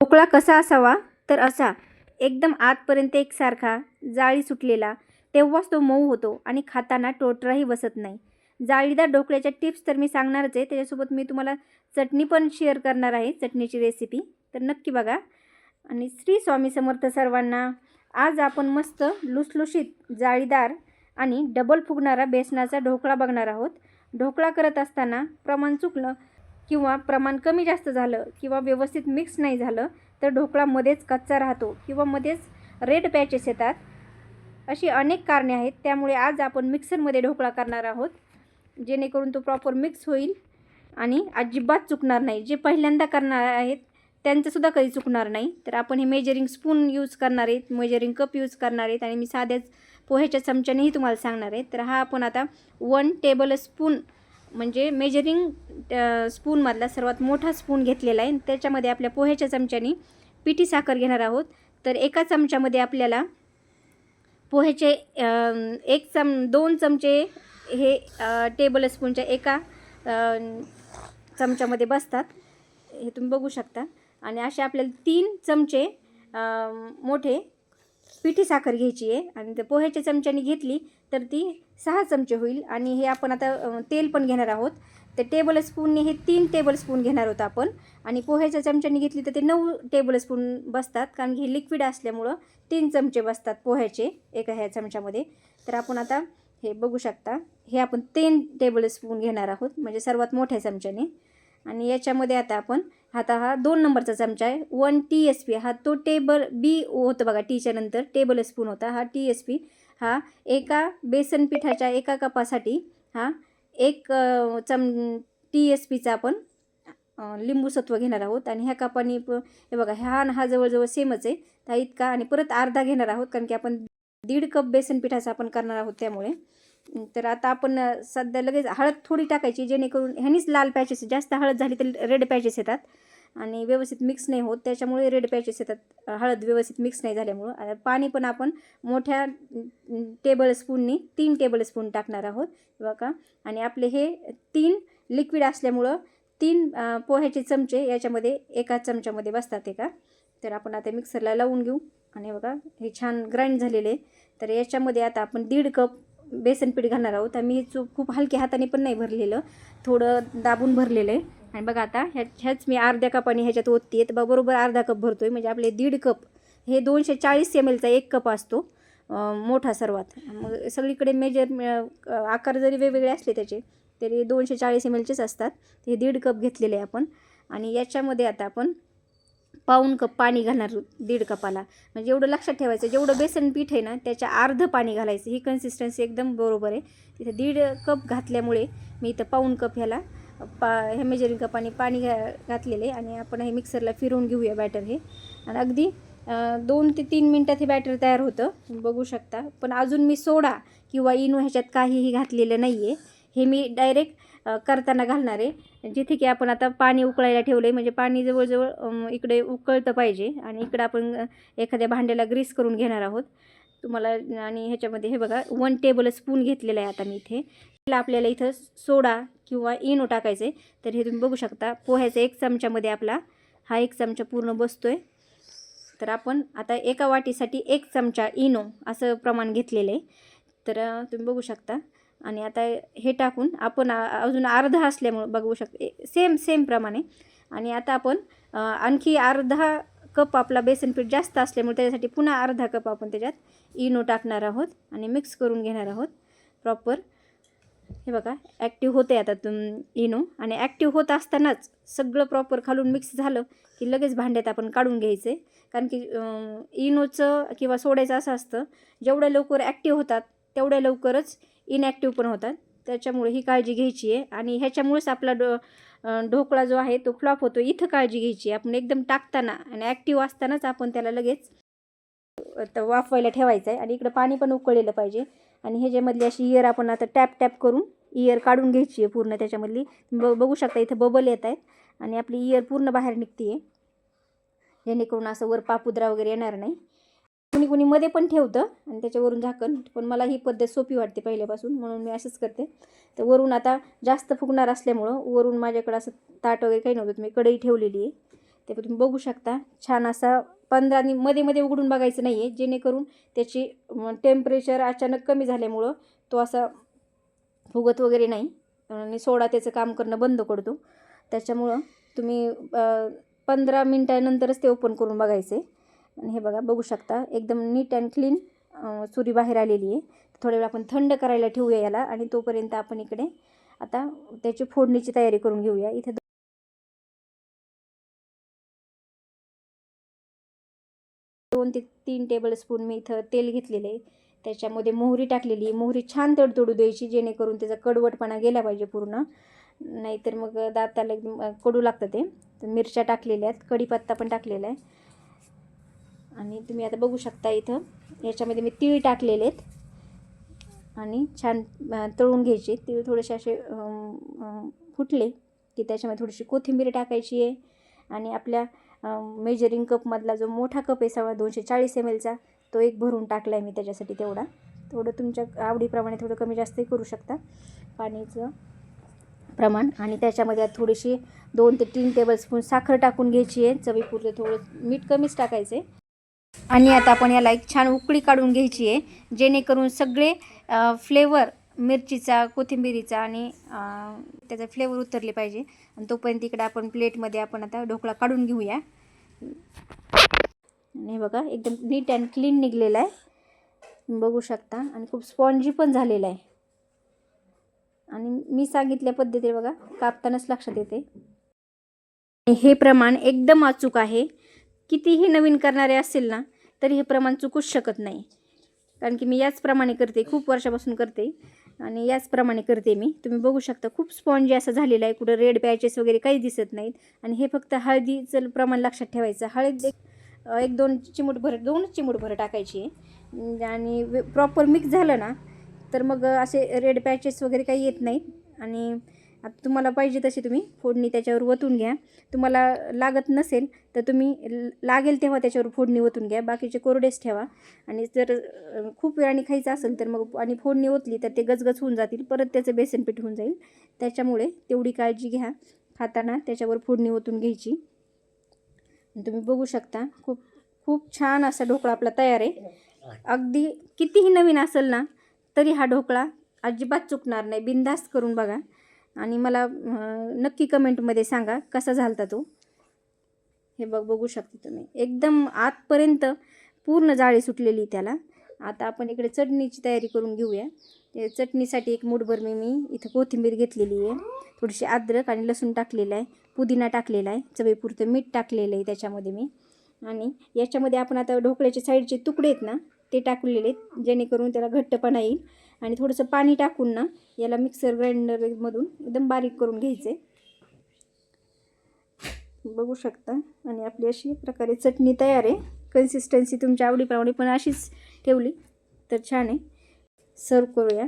ढोकळा कसा असावा तर असा. एकदम आतपर्यंत एकसारखा जाळी सुटलेला. तेव्हाच तो मऊ होतो आणि खाताना टोटराही बसत नाही. जाळीदार ढोकळ्याच्या टिप्स तर मी सांगणारच आहे. त्याच्यासोबत मी तुम्हाला चटणी पण शेअर करणार आहे. चटणीची रेसिपी तर नक्की बघा. आणि श्री स्वामी समर्थ सर्वांना आज आपण मस्त लुसलुशीत जाळीदार आणि डबल फुगणारा बेसनाचा ढोकळा बघणार आहोत. ढोकळा करत असताना प्रमाण चुकलं किंवा प्रमाण कमी जास्त झालं किंवा व्यवस्थित मिक्स नाही झालं तर ढोकळा मध्येच कच्चा राहतो किंवा मध्येच रेड पॅचेस येतात. अशी अनेक कारणे आहेत. त्यामुळे आज आपण मिक्सरमध्ये ढोकळा करणार आहोत जेणेकरून तो प्रॉपर मिक्स होईल आणि अजिबात चुकणार नाही. जे पहिल्यांदा करणार आहेत त्यांचंसुद्धा कधी चुकणार नाही. तर आपण हे मेजरिंग स्पून यूज करणार आहेत मेजरिंग कप यूज करणार आहेत आणि मी साध्याच पोह्याच्या चमच्यानेही तुम्हाला सांगणार आहे. तर हा आपण आता वन टेबल स्पून म्हणजे मेजरिंग स्पूनमधला सर्वात मोठा स्पून घेतलेला आहे. त्याच्यामध्ये आपल्या पोह्याच्या चमच्याने पिठी साखर घेणार आहोत. तर एका चमच्यामध्ये आपल्याला पोह्याचे एक चम दोन चमचे हे टेबल स्पूनच्या एका चमच्यामध्ये बसतात. हे तुम्ही बघू शकता. आणि असे आपल्याला तीन चमचे मोठे पिठी साखर घ्यायची आहे आणि ते पोह्याच्या चमच्याने घेतली तर ती सहा चमचे होईल. आणि हे आपण आता तेल पण घेणार आहोत. तर टेबल स्पूनने हे तीन टेबल स्पून घेणार आहोत आपण. आणि पोह्याच्या चमच्याने घेतली तर ते नऊ टेबल स्पून बसतात. कारण की हे लिक्विड असल्यामुळं तीन चमचे बसतात पोह्याचे एका ह्या चमच्यामध्ये. तर आपण आता हे बघू शकता. हे आपण तीन टेबल स्पून घेणार आहोत. म्हणजे सर्वात मोठ्या चमच्याने. आणि याच्यामध्ये आता आपण आता हा दोन नंबरचा चमचा आहे. वन टी एस पी हा तो टेबल बी होतं बघा टीच्या नंतर. टेबल स्पून होता हा टी एस पी हा एका बेसन पिठाच्या एका कपासाठी हा एक चम टी एस पीचा आपण लिंबूसत्व लिंबू सत्व घेणार आहोत. आणि ह्या कपाने हे बघा हा आणि हा जवळजवळ सेमच आहे. तर इतका आणि परत अर्धा घेणार आहोत कारण की आपण दीड कप बेसन पिठाचा आपण करणार आहोत त्यामुळे. तर आता आपण सध्या लगेच हळद थोडी टाकायची जेणेकरून ह्यानीच लाल पॅचेस जास्त हळद झाली तर रेड पॅचेस येतात. आणि व्यवस्थित मिक्स नाही होत त्याच्यामुळे रेड पॅचेस येतात. हळद व्यवस्थित मिक्स नाही झाल्यामुळं. आता पाणी पण आपण मोठ्या टेबल स्पूननी तीन टेबल स्पून टाकणार आहोत. बघा आणि आपले हे तीन लिक्विड असल्यामुळं तीन पोह्याचे चमचे याच्यामध्ये एका चमच्यामध्ये बसतात एका. तर आपण आता मिक्सरला लावून घेऊ. आणि बघा हे छान ग्राइंड झालेले तर याच्यामध्ये आता आपण दीड कप बेसन पीठ घालणार आहोत. आम्ही हे चूप खूप हलक्या हाताने पण नाही भरलेलं. थोडं दाबून भरलेलं आहे. आणि बघा आता ह्या ह्याच मी अर्ध्या कपाने ह्याच्यात ओतते आहे तर बरोबर अर्धा कप भरतो आहे म्हणजे आपले दीड कप हे दोनशे चाळीस एम एलचा एक कप असतो. मोठा सर्वात. मग सगळीकडे मेजर आकार जरी वेगवेगळे असले त्याचे तरी दोनशे चाळीस एम एलचेच असतात. हे दीड कप घेतलेले आहे आपण. आणि याच्यामध्ये आता आपण पाऊण कप पाणी घालणार दीड कपाला. म्हणजे एवढं लक्षात ठेवायचं जेवढं बेसन पीठ आहे ना त्याच्या अर्ध पाणी घालायचं. ही कन्सिस्टन्सी एकदम बरोबर आहे. तिथं दीड कप घातल्यामुळे मी इथं पाऊण कप ह्याला पा ह्या मेजरिंग कपाने पाणी घा घातलेले आणि आपण हे मिक्सरला फिरवून घेऊया बॅटर हे. आणि अगदी दोन ते तीन मिनटात हे बॅटर तयार होतं. बघू शकता. पण अजून मी सोडा किंवा इनो ह्याच्यात काहीही घातलेलं नाही आहे हे मी डायरेक्ट करताना घालणार. आहे जिथे की आपण आता पाणी उकळायला ठेवलं आहे म्हणजे पाणी जवळजवळ इकडे उकळतं पाहिजे आणि इकडं आपण एखाद्या भांड्याला ग्रीस करून घेणार आहोत. तुम्हाला आणि ह्याच्यामध्ये हे बघा वन टेबल स्पून घेतलेलं आहे आता मी इथे. त्याला आपल्याला इथं सोडा किंवा इनो टाकायचं आहे तर हे तुम्ही बघू शकता पोह्याचा एक चमच्यामध्ये आपला हा एक चमचा पूर्ण बसतो आहे तर आपण आता एका वाटीसाठी एक चमचा इनो असं प्रमाण घेतलेलं आहे. तर तुम्ही बघू शकता. आणि आता हे टाकून आपण अजून अर्धा असल्यामुळं बघू शक सेम सेम प्रमाणे. आणि आता आपण आणखी अर्धा कप आपला बेसन पीठ जास्त असल्यामुळे त्याच्यासाठी पुन्हा अर्धा कप आपण त्याच्यात इनो टाकणार आहोत आणि मिक्स करून घेणार आहोत. प्रॉपर हे बघा ॲक्टिव्ह होते आता तुम इनो. आणि ॲक्टिव्ह होत असतानाच सगळं प्रॉपर खालून मिक्स झालं की लगेच भांड्यात आपण काढून घ्यायचे. कारण की इनोचं किंवा सोड्याचं असं असतं जेवढ्या लवकर ॲक्टिव्ह होतात तेवढ्या लवकरच इनॅक्टिव्ह पण होतात. त्याच्यामुळे ही काळजी घ्यायची आहे. आणि ह्याच्यामुळेच आपला डो ढोकळा जो आहे तो फ्लॉप होतो. इथं काळजी घ्यायची आहे. आपण एकदम टाकताना आणि ॲक्टिव्ह असतानाच आपण त्याला लगेच वाफवायला ठेवायचं आहे आणि इकडं पाणी पण उकळलेलं पाहिजे. आणि ह्याच्यामधली अशी इयर आपण आता टॅप टॅप करून इयर काढून घ्यायची आहे पूर्ण त्याच्यामधली. ब बघू शकता इथं बबल येत आहेत. आणि आपली इयर पूर्ण बाहेर निघते आहे जेणेकरून असं वर पापुद्रा वगैरे येणार नाही. कुणी कुणी मध्ये पण ठेवतं आणि त्याच्यावरून झाकण पण मला ही पद्धत सोपी वाटते पहिल्यापासून म्हणून मी असंच करते. तर वरून आता जास्त फुगणार असल्यामुळं वरून माझ्याकडं असं ताट वगैरे काही नव्हतं मी कढई ठेवलेली आहे. ते तुम्ही बघू शकता. छान असा पंधरा नि मध्ये मध्ये उघडून बघायचं नाही आहे जेणेकरून त्याची टेम्परेचर अचानक कमी झाल्यामुळं तो असा फुगत वगैरे नाही. आणि सोडा त्याचं काम करणं बंद करतो त्याच्यामुळं तुम्ही पंधरा मिनटानंतरच ते ओपन करून बघायचे. आणि हे बघा बघू शकता एकदम नीट अँड क्लीन सुरी बाहेर आलेली आहे. थोड्या वेळ आपण थंड करायला ठेवूया याला आणि तोपर्यंत आपण इकडे आता त्याची फोडणीची तयारी करून घेऊया. इथे दोन ते तीन टेबलस्पून मी इथं तेल घेतलेलं आहे. त्याच्यामध्ये मोहरी टाकलेली आहे. मोहरी छान तडतडू द्यायची जेणेकरून त्याचा कडवटपणा गेला पाहिजे पूर्ण. नाहीतर मग दाताला एकदम कडू लागतं ते. मिरच्या टाकलेल्या आहेत. कढीपत्ता पण टाकलेला आहे. आणि तुम्ही आता बघू शकता इथं. याच्यामध्ये मी तीळ टाकलेले आहेत. आणि छान तळून घ्यायचे. तीळ थोडेसे असे फुटले की त्याच्यामध्ये थोडीशी कोथिंबीर टाकायची आहे. आणि आपल्या मेजरिंग कपमधला जो मोठा कप आहे सव्वा दोनशे चाळीस एम एलचा तो एक भरून टाकला आहे मी त्याच्यासाठी तेवढा. थोडं तुमच्या आवडीप्रमाणे थोडं कमी जास्तही करू शकता. पाण्याचं प्रमाण. आणि त्याच्यामध्ये आता थोडीशी दोन ते तीन टेबलस्पून साखर टाकून घ्यायची आहे. चवीपुरतं थोडं मीठ कमीच टाकायचं आहे आणि आता आपण याला एक छान उकळी काढून घ्यायची आहे जेणेकरून सगळे फ्लेवर मिरचीचा कोथिंबिरीचा आणि त्याचा फ्लेवर उतरले पाहिजे. आणि तोपर्यंत इकडे आपण प्लेटमध्ये आपण आता ढोकळा काढून घेऊया. आणि बघा एकदम नीट अँड क्लीन निघलेला आहे. बघू शकता. आणि खूप स्पॉन्जी पण झालेला आहे. आणि मी सांगितल्या पद्धतीने बघा कापतानाच लक्षात येते. हे प्रमाण एकदम अचूक आहे. कितीही नवीन करणारे असेल ना तरी हे प्रमाण चुकूच शकत नाही. कारण की मी याचप्रमाणे करते खूप वर्षापासून करते. आणि याचप्रमाणे करते मी. तुम्ही बघू शकता खूप स्पॉन्जी असं झालेला आहे. कुठं रेड पॅचेस वगैरे काही दिसत नाहीत. आणि हे फक्त हळदीचं प्रमाण लक्षात ठेवायचं. हळद एक एक दोन चिमूटभर दोनच चिमूटभर टाकायची. आहे आणि प्रॉपर मिक्स झालं ना तर मग असे रेड पॅचेस वगैरे काही येत नाहीत. आणि आता तुम्हाला पाहिजे तशी तुम्ही फोडणी त्याच्यावर ओतून घ्या. तुम्हाला लागत नसेल तर तुम्ही ल- लागेल तेव्हा त्याच्यावर फोडणी ओतून घ्या. बाकीचे कोरडेच ठेवा. आणि जर खूप वेळाने खायचं असेल तर मग आणि फोडणी ओतली तर ते गजगज होऊन जातील. परत त्याचं बेसन पीठ होऊन जाईल. त्याच्यामुळे तेवढी काळजी घ्या. खाताना त्याच्यावर फोडणी ओतून घ्यायची. तुम्ही बघू शकता खूप खूप छान असा ढोकळा आपला तयार आहे. अगदी कितीही नवीन असेल ना तरी हा ढोकळा अजिबात चुकणार नाही. बिनधास्त करून बघा. आणि मला नक्की कमेंटमध्ये सांगा कसा झालता तो? हे बघ बघू शकता तुम्ही. एकदम आतपर्यंत पूर्ण जाळी सुटलेली त्याला. आता आपण इकडे चटणीची तयारी करून घेऊया. ते चटणीसाठी एक मूठभर मी मी इथं कोथिंबीर घेतलेली आहे. थोडीशी अद्रक आणि लसूण टाकलेलं आहे. पुदिना टाकलेला आहे. चवीपुरतं मीठ टाकलेलं आहे त्याच्यामध्ये मी. आणि याच्यामध्ये आपण आता ढोकळ्याचे साईडचे तुकडे आहेत ना ते टाकलेले आहेत जेणेकरून त्याला घट्टपणा येईल. आणि थोडंसं पाणी टाकून ना याला मिक्सर ग्राइंडरमधून एकदम बारीक करून घ्यायचे. बघू शकता. आणि आपली अशी प्रकारे चटणी तयार आहे. कन्सिस्टन्सी तुमच्या आवडीप्रमाणे पण अशीच ठेवली तर छान आहे. सर्व करूया.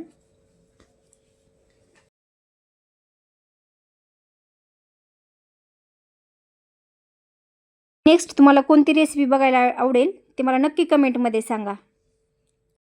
नेक्स्ट तुम्हाला कोणती रेसिपी बघायला आवडेल ते मला नक्की कमेंटमध्ये सांगा.